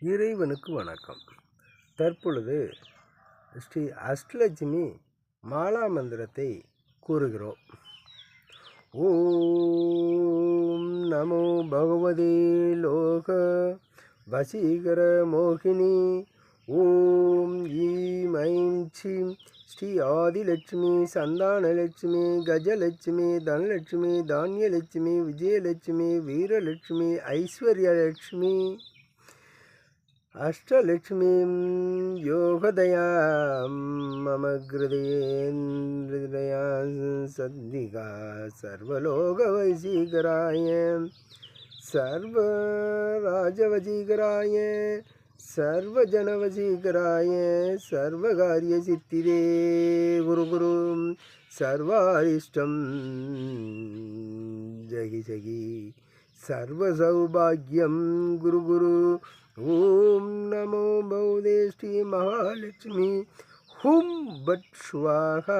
இறைவனுக்கு வணக்கம். தற்பொழுது ஸ்ரீ அஷ்டலட்சுமி மாலா மந்திரத்தை கூறுகிறோம். ஓம் நமோ பகவதே லோக வசீகர மோகினி. ஓம் ஈம் ஐம் சீம் ஸ்ரீ ஆதிலட்சுமி சந்தானலட்சுமி கஜலட்சுமி தனலட்சுமி தானியலட்சுமி விஜயலட்சுமி வீரலட்சுமி ஐஸ்வர்யலட்சுமி. अष्टलक्ष्मीं योगदया मम हृदयेन्द्रदया सद्दिका सर्वलोकवशीकराय सर्वराजवशीकराय सर्वजनवशीकराय सर्वकार्यसिद्धिदे गुरुगुरु सर्वारिष्टं। जगि जगि सर्वसौभाग्यं गुरुगुरु ஓம் நமோ பௌதே மகாலட்சுமி ஹும் பட் ஸ்வாகா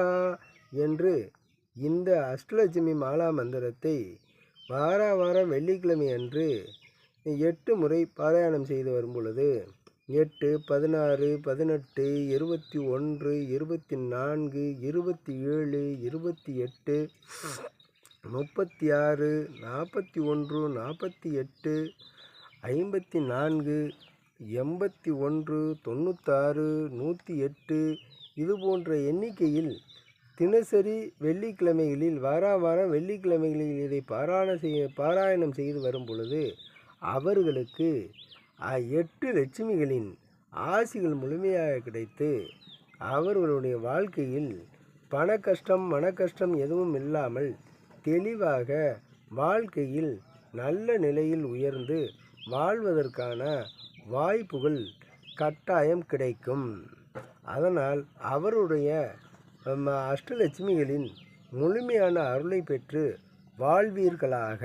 என்று இந்த அஷ்டலட்சுமி மாலா மந்திரத்தை வார வாரம் வெள்ளிக்கிழமை அன்று எட்டு முறை பாராயணம் செய்து வரும் பொழுது எட்டு பதினாறு பதினெட்டு இருபத்தி ஒன்று இருபத்தி நான்கு இருபத்தி ஏழு இருபத்தி எட்டு முப்பத்தி ஆறு நாற்பத்தி ஒன்று நாற்பத்தி எட்டு ஐம்பத்தி நான்கு எண்பத்தி ஒன்று தொண்ணூத்தாறு நூற்றி எட்டு இது போன்ற எண்ணிக்கையில் தினசரி வெள்ளிக்கிழமைகளில் வார வாரம் வெள்ளிக்கிழமைகளில் இதை பாராயண செய்ய பாராயணம் செய்து வரும் பொழுது அவர்களுக்கு எட்டு லட்சுமிகளின் ஆசிகள் முழுமையாக கிடைத்து அவர்களுடைய வாழ்க்கையில் பண கஷ்டம் மன கஷ்டம் எதுவும் இல்லாமல் தெளிவாக வாழ்க்கையில் நல்ல நிலையில் உயர்ந்து வாழ்வதற்கான வாய்ப்புகள் கட்டாயம் கிடைக்கும். அதனால் அவருடைய அஷ்டலட்சுமிகளின் முழுமையான அருளை பெற்று வாழ்வீர்களாக.